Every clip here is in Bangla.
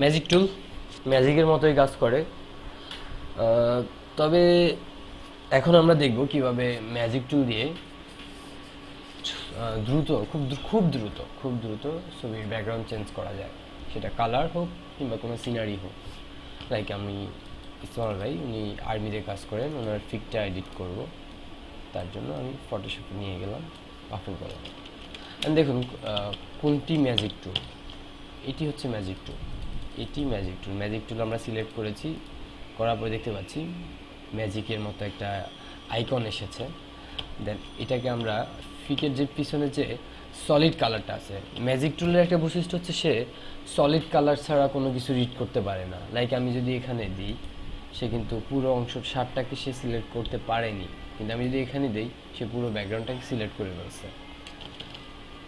ম্যাজিক টুল ম্যাজিকের মতোই কাজ করে। তবে এখন আমরা দেখব কীভাবে ম্যাজিক টুল দিয়ে দ্রুত, খুব খুব দ্রুত খুব দ্রুত ছবির ব্যাকগ্রাউন্ড চেঞ্জ করা যায়। সেটা কালার হোক কিংবা কোনো সিনারি হোক। লাইক আমি ইসমাল ভাই, উনি আর্মিতে কাজ করেন, ওনার ফিকটা এডিট করব। তার জন্য আমি ফটোশপ নিয়ে গেলাম ওপেন করলাম দেখুন কোনটি ম্যাজিক টুল এটি হচ্ছে ম্যাজিক টুল এটি ম্যাজিক টুল ম্যাজিক টুল আমরা সিলেক্ট করেছি, করার পরে দেখতে পাচ্ছি ম্যাজিকের মতো একটা আইকন এসেছে। দেন এটাকে আমরা ফিকের যে পিছনে যে সলিড কালারটা আছে ম্যাজিক টুলের একটা বৈশিষ্ট্য হচ্ছে সে সলিড কালার ছাড়া কোনো কিছু রিড করতে পারে না। লাইক আমি যদি এখানে দিই, সে কিন্তু পুরো অংশ শার্টটাকে সে সিলেক্ট করতে পারেনি। কিন্তু আমি যদি এখানে দিই, সে পুরো ব্যাকগ্রাউন্ডটাকে সিলেক্ট করে ফেলছে।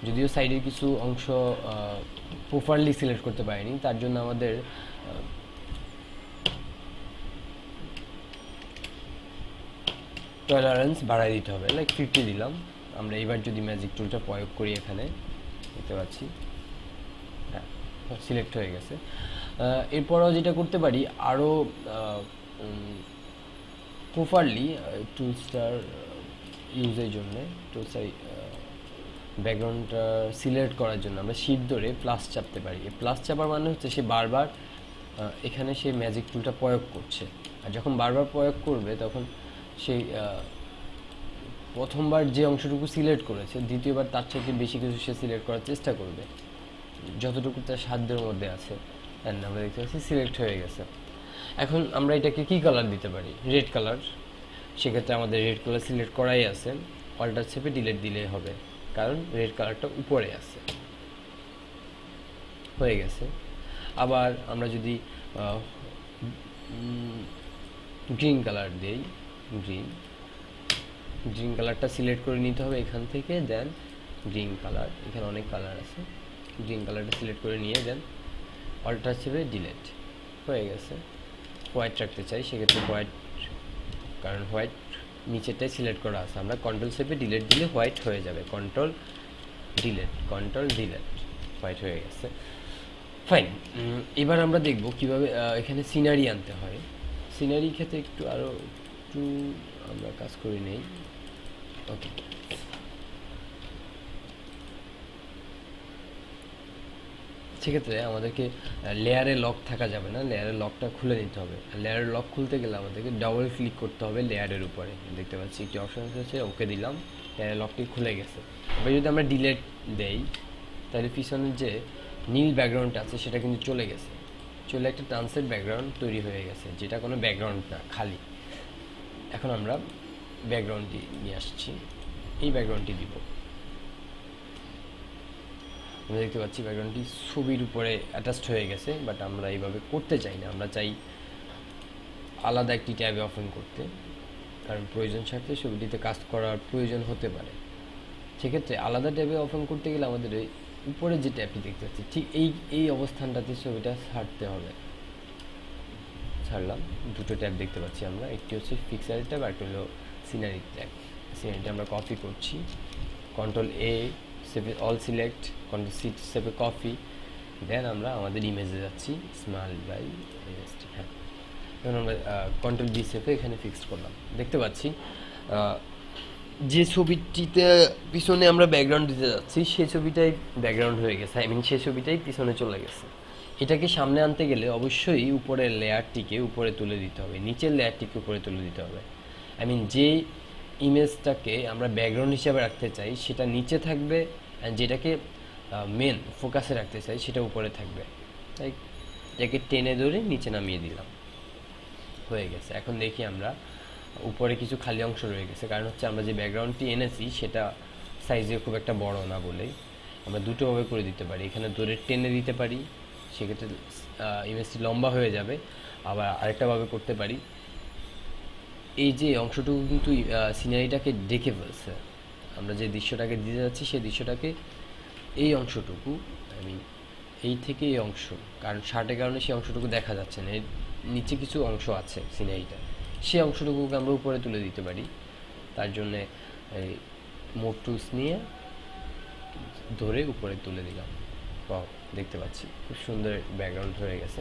যদিও সাইডের কিছু অংশ প্রপারলি সিলেক্ট করতে পারিনি, তার জন্য আমাদের টলারেন্স বাড়াই দিতে হবে। লাইক ফিফটি দিলাম। আমরা এবার যদি ম্যাজিক টুলটা প্রয়োগ করি এখানে, দেখতে পাচ্ছি। হ্যাঁ সিলেক্ট হয়ে গেছে। এরপরও যেটা করতে পারি আরও প্রপারলি টুলসটার ইউজের জন্য টুলসটার ব্যাকগ্রাউন্ডটা সিলেক্ট করার জন্য। আমরা শিট ধরে প্লাস চাপতে পারি। এই প্লাস চাপার মানে হচ্ছে সে বারবার এখানে সে ম্যাজিক টুলটা প্রয়োগ করছে। আর যখন বারবার প্রয়োগ করবে, তখন সেই প্রথমবার যে অংশটুকু সিলেক্ট করেছে, দ্বিতীয়বার তার থেকে বেশি কিছু সে সিলেক্ট করার চেষ্টা করবে। যতটুকু তার সাধ্যের মধ্যে আছে And আমরা দেখতে পাচ্ছি সিলেক্ট হয়ে গেছে। এখন আমরা এটাকে কি কালার দিতে পারি? রেড কালার সেক্ষেত্রে আমাদের রেড কালার সিলেক্ট করাই আছে। অল্টার চেপে ডিলেট দিলে হবে। কারণ রেড কালারটা উপরে আছে। হয়ে গেছে। আবার আমরা যদি গ্রিন কালার দিই গ্রিন গ্রিন কালারটা সিলেক্ট করে নিতে হবে এখান থেকে দেন গ্রিন কালার এখানে অনেক কালার আছে। গ্রিন কালারটা সিলেক্ট করে নিয়ে দেন অল্টার চেপে ডিলেট হয়ে গেছে। হোয়াইট রাখতে চাই, সেক্ষেত্রে হোয়াইট কারণ হোয়াইট নিচেরটাই সিলেক্ট করা আছে। আমরা কন্ট্রোল সেপে ডিলেট দিলে হোয়াইট হয়ে যাবে। Control delete control delete white হয়ে গেছে। ফাইন এবার আমরা দেখব কীভাবে এখানে সিনারি আনতে হয়। সিনারি ক্ষেত্রে একটু আরও একটু আমরা কাজ করি নেই। ওকে সেক্ষেত্রে আমাদেরকে লেয়ারে লক থাকা যাবে না। লেয়ারের লকটা খুলে নিতে হবে। লেয়ারের লক খুলতে গেলে আমাদেরকে ডাবল ক্লিক করতে হবে লেয়ারের উপরে। দেখতে পাচ্ছি একটি অপশন আছে ওকে দিলাম। লেয়ারের লকটি খুলে গেছে। এবার যদি আমরা ডিলেট দেই, তাহলে পিছনের যে নীল ব্যাকগ্রাউন্ডটা আছে, সেটা কিন্তু চলে গেছে। চলে একটা ট্রান্সলেট ব্যাকগ্রাউন্ড তৈরি হয়ে গেছে, যেটা কোনো ব্যাকগ্রাউন্ড না, খালি। এখন আমরা ব্যাকগ্রাউন্ডটি নিয়ে আসছি। এই ব্যাকগ্রাউন্ডটি দিব। আমরা দেখতে পাচ্ছি ব্যাকগ্রাউন্ডটি ছবির উপরে অ্যাটাচড হয়ে গেছে বাট আমরা এইভাবে করতে চাই না। আমরা চাই আলাদা একটি ট্যাবে ওপেন করতে, কারণ প্রয়োজন স্বার্থে ছবিটিতে কাজ করার প্রয়োজন হতে পারে। সেক্ষেত্রে আলাদা ট্যাবে ওপেন করতে গেলে আমাদের এই উপরে যে ট্যাবটি দেখতে পাচ্ছি, ঠিক এই এই অবস্থানটাতে ছবিটা ছাড়তে হবে। ছাড়লাম, দুটো ট্যাব দেখতে পাচ্ছি আমরা। একটি হচ্ছে ফিক্সারের ট্যাব আর একটি হলো সিনারি ট্যাব। সিনারিটা আমরা কপি করছি। কন্ট্রোল এ সেভে অল সিলেক্ট কন্ট্রোল সি সেভে কপি দেন আমরা আমাদের ইমেজে যাচ্ছি স্মল বাই হ্যাঁ। এখন আমরা কন্ট্রোল ডি সেভে এখানে ফিক্সড করলাম। দেখতে পাচ্ছি যে ছবিটিতে পিছনে আমরা ব্যাকগ্রাউন্ড দিতে যাচ্ছি সেই ছবিটাই ব্যাকগ্রাউন্ড হয়ে গেছে। আই মিন সেই ছবিটাই পিছনে চলে গেছে। এটাকে সামনে আনতে গেলে অবশ্যই উপরের লেয়ারটিকে উপরে তুলে দিতে হবে, নিচের লেয়ারটিকে উপরে তুলে দিতে হবে। আই মিন যে ইমেজটাকে আমরা ব্যাকগ্রাউন্ড হিসাবে রাখতে চাই, সেটা নিচে থাকবে আর যেটাকে মেন ফোকাসে রাখতে চাই, সেটা উপরে থাকবে। তাই এটাকে টেনে ধরে নিচে নামিয়ে দিলাম। হয়ে গেছে। এখন দেখি আমরা উপরে কিছু খালি অংশ রয়ে গেছে। কারণ হচ্ছে আমরা যে ব্যাকগ্রাউন্ডটি এনেছি, সেটা সাইজে খুব একটা বড় না বলেই আমরা দুটোভাবে করে দিতে পারি। এখানে দূরে টেনে দিতে পারি, সেক্ষেত্রে ইমেজটি লম্বা হয়ে যাবে। আবার আরেকটাভাবে করতে পারি। এই যে অংশটুকু কিন্তু সিনারিটাকে ডেকে ফেলছে। আমরা যে দৃশ্যটাকে দিতে যাচ্ছি, সেই দৃশ্যটাকে এই অংশটুকু আমি এই থেকে এই অংশ, কারণ শার্টের কারণে সেই অংশটুকু দেখা যাচ্ছে না। এর নিচে কিছু অংশ আছে সিনারিটা। সেই অংশটুকুকে আমরা উপরে তুলে দিতে পারি। তার জন্যে, এই মোট টুলস নিয়ে ধরে উপরে তুলে দিলাম. দেখতে পাচ্ছি। খুব সুন্দর ব্যাকগ্রাউন্ড হয়ে গেছে।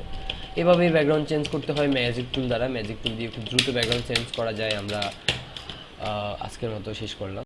এভাবে ব্যাকগ্রাউন্ড চেঞ্জ করতে হয় ম্যাজিক টুল দ্বারা। ম্যাজিক টুল দিয়ে খুব দ্রুত ব্যাকগ্রাউন্ড চেঞ্জ করা যায় আমরা আজকের মতো শেষ করলাম।